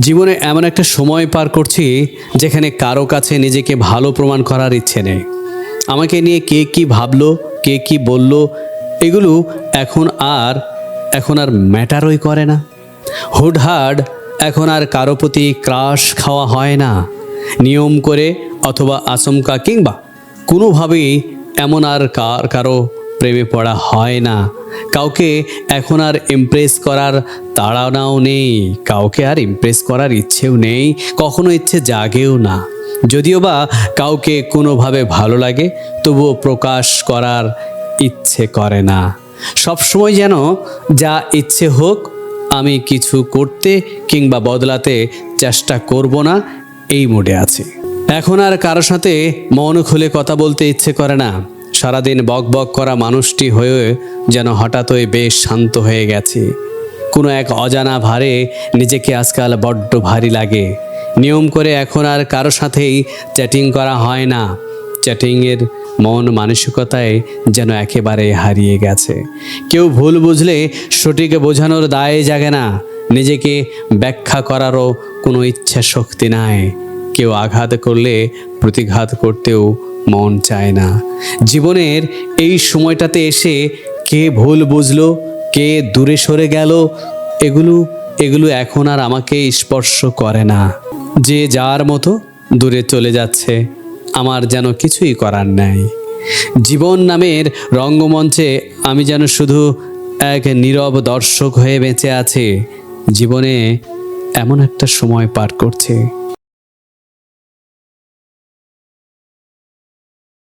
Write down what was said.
জীবনে এমন একটা সময় পার করছি যেখানে কারও কাছে নিজেকে ভালো প্রমাণ করার ইচ্ছে নেই। আমাকে নিয়ে কে কি ভাবলো, কে কি বলল, এগুলো এখন আর এখন আর ম্যাটারই করে না। হুডহাড এখন আর কারও প্রতি ক্রাশ খাওয়া হয় না। নিয়ম করে অথবা আচমকা কিংবা কোনোভাবেই এমন আর কার কারও প্রেমে পড়া হয় না। কাউকে এখন আর ইমপ্রেস করার তাড়ানাও নেই। কাউকে আর ইমপ্রেস করার ইচ্ছেও নেই। কখনো ইচ্ছে জাগেও না। যদিও বা কাউকে কোনোভাবে ভালো লাগে, তবুও প্রকাশ করার ইচ্ছে করে না। সবসময় যেন যা ইচ্ছে হোক, আমি কিছু করতে কিংবা বদলাতে চেষ্টা করব না, এই মোডে আছে। এখন আর কারও সাথে মন খুলে কথা বলতে ইচ্ছে করে না। সারাদিন বক বক করা মানুষটি হয়ে যেন হঠাৎই বেশ শান্ত হয়ে গেছে। কোনো এক অজানা ভারে নিজেকে আজকাল বড্ড ভারী লাগে। নিয়ম করে এখন আর কারও সাথেই চ্যাটিং করা হয় না। চ্যাটিংয়ের মন মানসিকতায় যেন একেবারে হারিয়ে গেছে। কেউ ভুল বুঝলে সঠিক বোঝানোর দায়ে জাগে না। নিজেকে ব্যাখ্যা করারও কোনো ইচ্ছা শক্তি নাই। কেউ আঘাত করলে প্রতিঘাত করতেও মন চায় না। জীবনের এই সময়টাতে এসে কে ভুল বুঝলো, কে দূরে সরে গেল, এগুলো এগুলো এখন আর আমাকে স্পর্শ করে না। যে যার মতো দূরে চলে যাচ্ছে, আমার যেন কিছুই করার নাই। জীবন নামের রঙ্গমঞ্চে আমি যেন শুধু এক নীরব দর্শক হয়ে বেঁচে আছে, জীবনে এমন একটা সময় পার করছে।